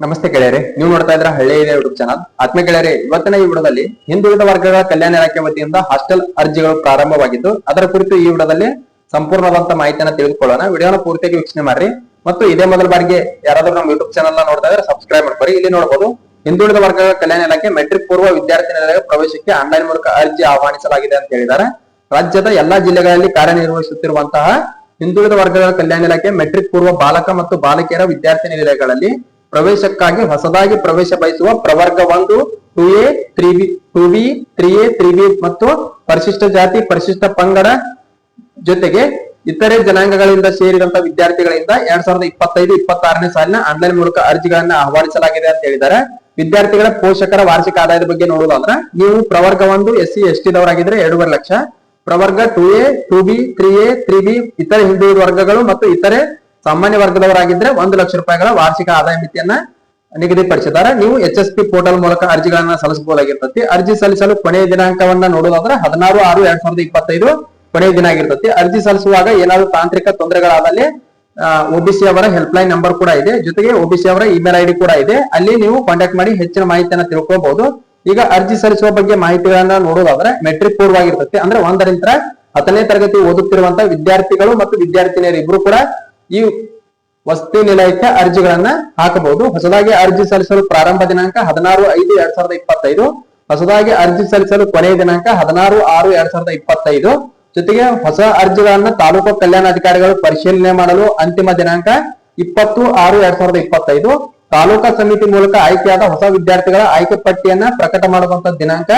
ನಮಸ್ತೆ ಗೆಳೆಯರೆ, ನೀವು ನೋಡ್ತಾ ಇದ್ರ ಹಳ್ಳಿ ಇದೆ ಯೂಟ್ಯೂಬ್ ಚಾನಲ್. ಆತ್ಮೀಯ ಗೆಳೆಯರೆ, ಇವತ್ತಿನ ಈ ವಿಡಿಯೋದಲ್ಲಿ ಹಿಂದುಳಿದ ವರ್ಗಗಳ ಕಲ್ಯಾಣ ಇಲಾಖೆ ವತಿಯಿಂದ ಹಾಸ್ಟೆಲ್ ಅರ್ಜಿಗಳು ಪ್ರಾರಂಭವಾಗಿದ್ದು, ಅದರ ಕುರಿತು ಈ ವಿಡದಲ್ಲಿ ಸಂಪೂರ್ಣವಾದಂತ ಮಾಹಿತಿಯನ್ನು ತಿಳಿದುಕೊಳ್ಳೋಣ. ವಿಡಿಯೋನ ಪೂರ್ತಿಯಾಗಿ ವೀಕ್ಷಣೆ ಮಾಡ್ರಿ. ಮತ್ತು ಇದೇ ಮೊದಲ ಬಾರಿಗೆ ಯಾರಾದರೂ ನಮ್ಮ ಯೂಟ್ಯೂಬ್ ಚಾನಲ್ ನೋಡ್ತಾ ಇದ್ರೆ ಸಬ್ಸ್ಕ್ರೈಬ್ ಮಾಡ್ಕೊರಿ ಇಲ್ಲಿ ನೋಡಬಹುದು ಹಿಂದುಳಿದ ವರ್ಗಗಳ ಕಲ್ಯಾಣ ಇಲಾಖೆ ಮೆಟ್ರಿಕ್ ಪೂರ್ವ ವಿದ್ಯಾರ್ಥಿ ನಿಲಯ ಪ್ರವೇಶಕ್ಕೆ ಆನ್ಲೈನ್ ಮೂಲಕ ಅರ್ಜಿ ಆಹ್ವಾನಿಸಲಾಗಿದೆ ಅಂತ ಹೇಳಿದ್ದಾರೆ. ರಾಜ್ಯದ ಎಲ್ಲಾ ಜಿಲ್ಲೆಗಳಲ್ಲಿ ಕಾರ್ಯನಿರ್ವಹಿಸುತ್ತಿರುವಂತಹ ಹಿಂದುಳಿದ ವರ್ಗಗಳ ಕಲ್ಯಾಣ ಇಲಾಖೆ ಮೆಟ್ರಿಕ್ ಪೂರ್ವ ಬಾಲಕ ಮತ್ತು ಬಾಲಕಿಯರ ವಿದ್ಯಾರ್ಥಿ ನಿಲಯಗಳಲ್ಲಿ ಪ್ರವೇಶಕ್ಕಾಗಿ ಹೊಸದಾಗಿ ಪ್ರವೇಶ ಬಯಸುವ ಪ್ರವರ್ಗ ಒಂದು, two A, three B, two B, three A, three B ಮತ್ತು ಪರಿಶಿಷ್ಟ ಜಾತಿ, ಪರಿಶಿಷ್ಟ ಪಂಗಡ ಜೊತೆಗೆ ಇತರೆ ಜನಾಂಗಗಳಿಂದ ಸೇರಿದಂತ ವಿದ್ಯಾರ್ಥಿಗಳಿಂದ ಎರಡ್ ಸಾವಿರದ ಇಪ್ಪತ್ತೈದು, ಇಪ್ಪತ್ತಾರನೇ ಸಾಲಿನ ಆನ್ಲೈನ್ ಮೂಲಕ ಅರ್ಜಿಗಳನ್ನ ಆಹ್ವಾನಿಸಲಾಗಿದೆ ಅಂತ ಹೇಳಿದ್ದಾರೆ. ವಿದ್ಯಾರ್ಥಿಗಳ ಪೋಷಕರ ವಾರ್ಷಿಕ ಆದಾಯದ ಬಗ್ಗೆ ನೋಡುವುದಾದ್ರೆ, ನೀವು ಪ್ರವರ್ಗ ಒಂದು ಎಸ್ ಸಿ ಎಸ್ ಟಿ ದವರಾಗಿದ್ರೆ ಎರಡೂವರೆ ಲಕ್ಷ. ಪ್ರವರ್ಗ two A, two B, three A, three B, ಇತರೆ ಹಿಂದುಳಿದ ವರ್ಗಗಳು ಮತ್ತು ಇತರೆ ಸಾಮಾನ್ಯ ವರ್ಗದವರಾಗಿದ್ರೆ ಒಂದು ಲಕ್ಷ ರೂಪಾಯಿಗಳ ವಾರ್ಷಿಕ ಆದಾಯ ಮಿತಿಯನ್ನ ನಿಗದಿಪಡಿಸಿದ್ದಾರೆ. ನೀವು ಎಚ್ ಎಸ್ ಪಿ ಪೋರ್ಟಲ್ ಮೂಲಕ ಅರ್ಜಿಗಳನ್ನ ಸಲ್ಲಿಸಬಹುದಾಗಿರ್ತತಿ. ಅರ್ಜಿ ಸಲ್ಲಿಸಲು ಕೊನೆಯ ದಿನಾಂಕವನ್ನ ನೋಡೋದಾದ್ರೆ ಹದಿನಾರು ಆರು ಎರಡ್ ಸಾವಿರದ ಇಪ್ಪತ್ತೈದು ಕೊನೆಯ ದಿನ ಆಗಿರ್ತತಿ. ಅರ್ಜಿ ಸಲ್ಲಿಸುವಾಗ ಏನಾದರೂ ತಾಂತ್ರಿಕ ತೊಂದರೆಗಳಾದಲ್ಲಿ ಒಬಿಸಿ ಅವರ ಹೆಲ್ಪ್ ಲೈನ್ ನಂಬರ್ ಕೂಡ ಇದೆ. ಜೊತೆಗೆ ಒಬಿಸಿ ಅವರ ಇಮೇಲ್ ಐಡಿ ಕೂಡ ಇದೆ. ಅಲ್ಲಿ ನೀವು ಕಾಂಟ್ಯಾಕ್ಟ್ ಮಾಡಿ ಹೆಚ್ಚಿನ ಮಾಹಿತಿಯನ್ನ ತಿಳ್ಕೋಬಹುದು ಈಗ ಅರ್ಜಿ ಸಲ್ಲಿಸುವ ಬಗ್ಗೆ ಮಾಹಿತಿಗಳನ್ನ ನೋಡೋದಾದ್ರೆ ಮೆಟ್ರಿಕ್ ಪೂರ್ವವಾಗಿರ್ತತಿ. ಅಂದ್ರೆ ಒಂದರಿಂದ ಹತ್ತನೇ ತರಗತಿ ಓದುತ್ತಿರುವಂತಹ ವಿದ್ಯಾರ್ಥಿಗಳು ಮತ್ತು ವಿದ್ಯಾರ್ಥಿನಿಯರು ಇಬ್ರು ಕೂಡ ಈ ವಸತಿ ನಿಲಯಕ್ಕೆ ಅರ್ಜಿಗಳನ್ನ ಹಾಕಬಹುದು. ಹೊಸದಾಗಿ ಅರ್ಜಿ ಸಲ್ಲಿಸಲು ಪ್ರಾರಂಭ ದಿನಾಂಕ ಹದಿನಾರು ಐದು ಎರಡ್ ಸಾವಿರದ ಇಪ್ಪತ್ತೈದು. ಹೊಸದಾಗಿ ಅರ್ಜಿ ಸಲ್ಲಿಸಲು ಕೊನೆಯ ದಿನಾಂಕ ಹದಿನಾರು ಆರು ಎರಡ್ ಸಾವಿರದ ಇಪ್ಪತ್ತೈದು. ಜೊತೆಗೆ ಹೊಸ ಅರ್ಜಿಗಳನ್ನ ತಾಲೂಕು ಕಲ್ಯಾಣಾಧಿಕಾರಿಗಳು ಪರಿಶೀಲನೆ ಮಾಡಲು ಅಂತಿಮ ದಿನಾಂಕ ಇಪ್ಪತ್ತು ಆರು ಎರಡ್ ಸಾವಿರದ ಇಪ್ಪತ್ತೈದು. ತಾಲೂಕಾ ಸಮಿತಿ ಮೂಲಕ ಆಯ್ಕೆಯಾದ ಹೊಸ ವಿದ್ಯಾರ್ಥಿಗಳ ಆಯ್ಕೆ ಪಟ್ಟಿಯನ್ನ ಪ್ರಕಟ ಮಾಡುವಂತ ದಿನಾಂಕ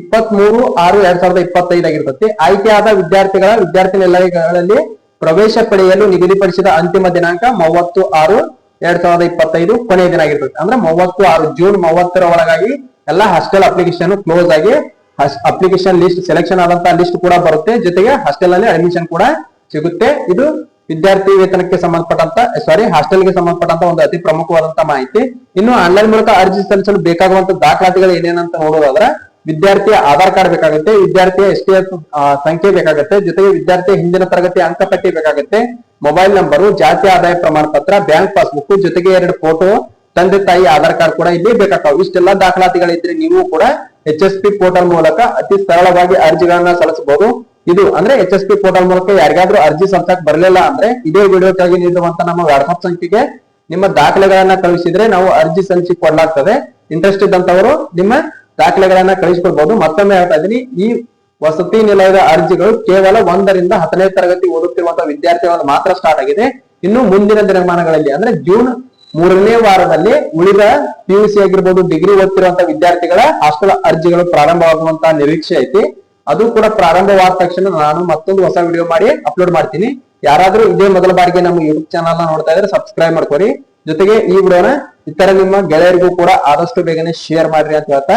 ಇಪ್ಪತ್ತ್ ಮೂರು ಆರು ಎರಡ್ ಸಾವಿರದ ಇಪ್ಪತ್ತೈದು ಆಗಿರ್ತತಿ ಆಯ್ಕೆಯಾದ ವಿದ್ಯಾರ್ಥಿಗಳ ವಿದ್ಯಾರ್ಥಿ ನಿಲಯಗಳಲ್ಲಿ ಪ್ರವೇಶ ಪಡೆಯಲು ನಿಗದಿಪಡಿಸಿದ ಅಂತಿಮ ದಿನಾಂಕ ಮೂವತ್ತು ಆರು ಎರಡ್ ಸಾವಿರದ ಇಪ್ಪತ್ತೈದು ಕೊನೆಯ ದಿನ ಆಗಿರ್ತದೆ. ಅಂದ್ರೆ ಮೂವತ್ತು ಆರು ಜೂನ್ ಮೂವತ್ತರ ಒಳಗಾಗಿ ಎಲ್ಲಾ ಹಾಸ್ಟೆಲ್ ಅಪ್ಲಿಕೇಶನ್ ಕ್ಲೋಸ್ ಆಗಿ ಅಪ್ಲಿಕೇಶನ್ ಲಿಸ್ಟ್ ಸೆಲೆಕ್ಷನ್ ಆದಂತಹ ಲಿಸ್ಟ್ ಕೂಡ ಬರುತ್ತೆ. ಜೊತೆಗೆ ಹಾಸ್ಟೆಲ್ನಲ್ಲಿ ಅಡ್ಮಿಷನ್ ಕೂಡ ಸಿಗುತ್ತೆ. ಇದು ವಿದ್ಯಾರ್ಥಿ ವೇತನಕ್ಕೆ ಸಂಬಂಧಪಟ್ಟಂತ ಸಾರಿ ಹಾಸ್ಟೆಲ್ಗೆ ಸಂಬಂಧಪಟ್ಟಂತ ಒಂದು ಅತಿ ಪ್ರಮುಖವಾದಂತ ಮಾಹಿತಿ. ಇನ್ನು ಆನ್ಲೈನ್ ಮೂಲಕ ಅರ್ಜಿ ಸಲ್ಲಿಸಲು ಬೇಕಾಗುವಂತ ದಾಖಲಾತಿಗಳು ಏನೇನಂತ ನೋಡೋದಾದ್ರೆ ವಿದ್ಯಾರ್ಥಿಯ ಆಧಾರ್ ಕಾರ್ಡ್ ಬೇಕಾಗುತ್ತೆ, ವಿದ್ಯಾರ್ಥಿಯ ಎಸ್ ಟಿ ಎಫ್ ಸಂಖ್ಯೆ ಬೇಕಾಗುತ್ತೆ, ಜೊತೆಗೆ ವಿದ್ಯಾರ್ಥಿಯ ಹಿಂದಿನ ತರಗತಿ ಅಂಕಪಟ್ಟಿ ಬೇಕಾಗುತ್ತೆ, ಮೊಬೈಲ್ ನಂಬರು, ಜಾತಿ ಆದಾಯ ಪ್ರಮಾಣ ಪತ್ರ, ಬ್ಯಾಂಕ್ ಪಾಸ್ಬುಕ್, ಜೊತೆಗೆ ಎರಡು ಫೋಟೋ, ತಂದೆ ತಾಯಿ ಆಧಾರ್ ಕಾರ್ಡ್ ಕೂಡ ಇಲ್ಲಿ ಬೇಕಾಗ್ತಾವ. ಇಷ್ಟೆಲ್ಲಾ ದಾಖಲಾತಿಗಳಿದ್ರೆ ನೀವು ಕೂಡ ಎಚ್ ಎಸ್ ಪಿ ಪೋರ್ಟಲ್ ಮೂಲಕ ಅತಿ ಸರಳವಾಗಿ ಅರ್ಜಿಗಳನ್ನ ಸಲ್ಲಿಸಬಹುದು. ಇದು ಅಂದ್ರೆ ಎಚ್ ಎಸ್ ಪಿ ಪೋರ್ಟಲ್ ಮೂಲಕ ಯಾರಿಗಾದ್ರೂ ಅರ್ಜಿ ಸಲ್ಸಕ್ ಬರಲಿಲ್ಲ ಅಂದ್ರೆ ಇದೇ ವಿಡಿಯೋಕ್ಕಾಗಿ ನೀಡುವಂತ ನಮ್ಮ ವಾಟ್ಸ್ಆಪ್ ಸಂಖ್ಯೆಗೆ ನಿಮ್ಮ ದಾಖಲೆಗಳನ್ನ ಕಳಿಸಿದ್ರೆ ನಾವು ಅರ್ಜಿ ಸಲ್ಲಿಸಿ ಕೊಡಲಾಗ್ತದೆ. ಇಂಟ್ರೆಸ್ಟ್ ಇದ್ದಂತವರು ನಿಮ್ಮ ದಾಖಲೆಗಳನ್ನ ಕಳಿಸ್ಕೊಬಹುದು ಮತ್ತೊಮ್ಮೆ ಹೇಳ್ತಾ ಇದ್ದೀನಿ, ಈ ವಸತಿ ನಿಲಯದ ಅರ್ಜಿಗಳು ಕೇವಲ ಒಂದರಿಂದ ಹತ್ತನೇ ತರಗತಿ ಓದುತ್ತಿರುವಂತಹ ವಿದ್ಯಾರ್ಥಿಗಳನ್ನು ಮಾತ್ರ ಸ್ಟಾರ್ಟ್ ಆಗಿದೆ. ಇನ್ನು ಮುಂದಿನ ದಿನಮಾನಗಳಲ್ಲಿ ಅಂದ್ರೆ ಜೂನ್ ಮೂರನೇ ವಾರದಲ್ಲಿ ಉಳಿದ ಪಿಯುಸಿ ಆಗಿರ್ಬೋದು ಡಿಗ್ರಿ ಓದ್ತಿರುವಂತಹ ವಿದ್ಯಾರ್ಥಿಗಳ ಹಾಸ್ಟೆಲ್ ಅರ್ಜಿಗಳು ಪ್ರಾರಂಭವಾಗುವಂತಹ ನಿರೀಕ್ಷೆ ಐತಿ. ಅದು ಕೂಡ ಪ್ರಾರಂಭವಾದ ತಕ್ಷಣ ನಾನು ಮತ್ತೊಂದು ಹೊಸ ವಿಡಿಯೋ ಮಾಡಿ ಅಪ್ಲೋಡ್ ಮಾಡ್ತೀನಿ. ಯಾರಾದ್ರೂ ಇದೇ ಮೊದಲ ಬಾರಿಗೆ ನಮ್ಮ ಯೂಟ್ಯೂಬ್ ಚಾನಲ್ನ ನೋಡ್ತಾ ಇದ್ರೆ ಸಬ್ಸ್ಕ್ರೈಬ್ ಮಾಡ್ಕೊರಿ. ಜೊತೆಗೆ ಈ ವಿಡಿಯೋನ ಇತರ ನಿಮ್ಮ ಗೆಳೆಯರಿಗೂ ಕೂಡ ಆದಷ್ಟು ಬೇಗನೆ ಶೇರ್ ಮಾಡ್ರಿ ಅಂತ ಹೇಳ್ತಾ